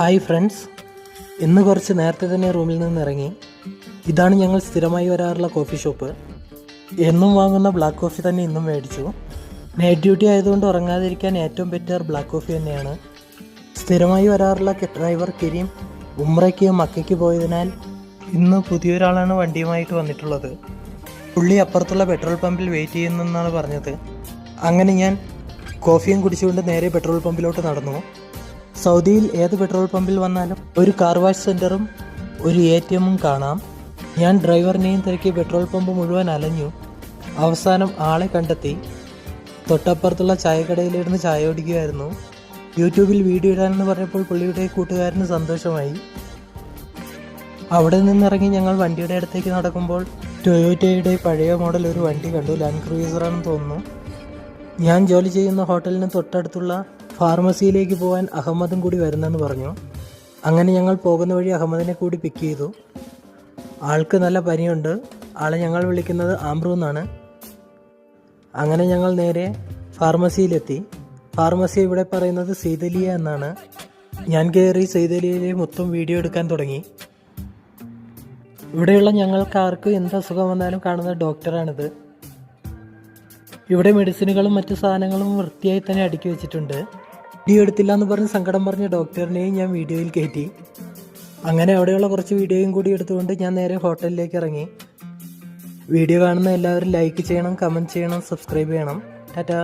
Hi friends. ഇന്ന് കുറച്ച് നേരത്തെ തന്നെ റൂമിൽ നിന്ന് ഇറങ്ങി. ഇതാണ് ഞങ്ങൾ സ്ഥിരമായി വരാറുള്ള കോഫി ഷോപ്പ്. എന്നും വാങ്ങുന്ന ബ്ലാക്ക് കോഫി തന്നെ ഇന്നും മേടിച്ചു. നൈറ്റ് ഡ്യൂട്ടി ആയതുകൊണ്ട് ഉറങ്ങാതിരിക്കാൻ ഏറ്റവും ബെറ്റർ ബ്ലാക്ക് കോഫി തന്നെയാണ്. സ്ഥിരമായി വരാറുള്ള ഡ്രൈവർ കിരീം ഉമ്രയ്ക്ക് മക്കയ്ക്ക് പോയതിനാൽ ഇന്ന് പുതിയൊരാളാണ് വണ്ടിയുമായിട്ട് വന്നിട്ടുള്ളത്. പുള്ളി അപ്പുറത്തുള്ള പെട്രോൾ പമ്പിൽ വെയിറ്റ് ചെയ്യുന്നെന്നാണ് പറഞ്ഞത്. അങ്ങനെ ഞാൻ കോഫിയും കുടിച്ചുകൊണ്ട് നേരെ പെട്രോൾ പമ്പിലോട്ട് നടന്നു. സൗദിയിൽ ഏത് പെട്രോൾ പമ്പിൽ വന്നാലും ഒരു കാർ വാഷ് സെന്ററും ഒരു എ ടി എമ്മും കാണാം. ഞാൻ ഡ്രൈവറിനെയും തിരക്കി പെട്രോൾ പമ്പ് മുഴുവൻ അലഞ്ഞു. അവസാനം ആളെ കണ്ടെത്തി. തൊട്ടപ്പുറത്തുള്ള ചായക്കടയിലിരുന്ന് ചായ ഓടിക്കുകയായിരുന്നു യൂട്യൂബിൽ വീഡിയോ ഇടാനെന്ന് പറഞ്ഞപ്പോൾ പുള്ളിയുടെ കൂട്ടുകാരന് സന്തോഷമായി. അവിടെ നിന്നിറങ്ങി ഞങ്ങൾ വണ്ടിയുടെ അടുത്തേക്ക് നടക്കുമ്പോൾ ടൊയോറ്റയുടെ പഴയ മോഡൽ ഒരു വണ്ടി കണ്ടു. ലാൻഡ് ക്രൂയിസറാണെന്ന് തോന്നുന്നു. ഞാൻ ജോലി ചെയ്യുന്ന ഹോട്ടലിന് തൊട്ടടുത്തുള്ള ഫാർമസിയിലേക്ക് പോകാൻ അഹമ്മദും കൂടി വരുന്നെന്ന് പറഞ്ഞു. അങ്ങനെ ഞങ്ങൾ പോകുന്ന വഴി അഹമ്മദിനെ കൂടി പിക്ക് ചെയ്തു. ആൾക്ക് നല്ല പനിയുണ്ട്. ആളെ ഞങ്ങൾ വിളിക്കുന്നത് ആംബ്രു എന്നാണ്. അങ്ങനെ ഞങ്ങൾ നേരെ ഫാർമസിയിലെത്തി. ഫാർമസി ഇവിടെ പറയുന്നത് സീതലിയ എന്നാണ്. ഞാൻ കയറി സീതലിയയിലെ മൊത്തം വീഡിയോ എടുക്കാൻ തുടങ്ങി. ഇവിടെയുള്ള ഞങ്ങൾക്ക് ആർക്കും എന്ത് അസുഖം വന്നാലും കാണുന്ന ഡോക്ടറാണിത്. ഇവിടെ മെഡിസിനുകളും മറ്റു സാധനങ്ങളും വൃത്തിയായി തന്നെ അടുക്കി വെച്ചിട്ടുണ്ട്. വീഡിയോ എടുത്തില്ല എന്ന് പറഞ്ഞ് സങ്കടം പറഞ്ഞ ഡോക്ടറിനെയും ഞാൻ വീഡിയോയിൽ കയറ്റി. അങ്ങനെ അവിടെയുള്ള കുറച്ച് വീഡിയോയും കൂടി എടുത്തുകൊണ്ട് ഞാൻ നേരെ ഹോട്ടലിലേക്ക് ഇറങ്ങി. വീഡിയോ കാണുന്ന എല്ലാവരും ലൈക്ക് ചെയ്യണം കമന്റ് ചെയ്യണം സബ്സ്ക്രൈബ് ചെയ്യണം. ടാറ്റാ.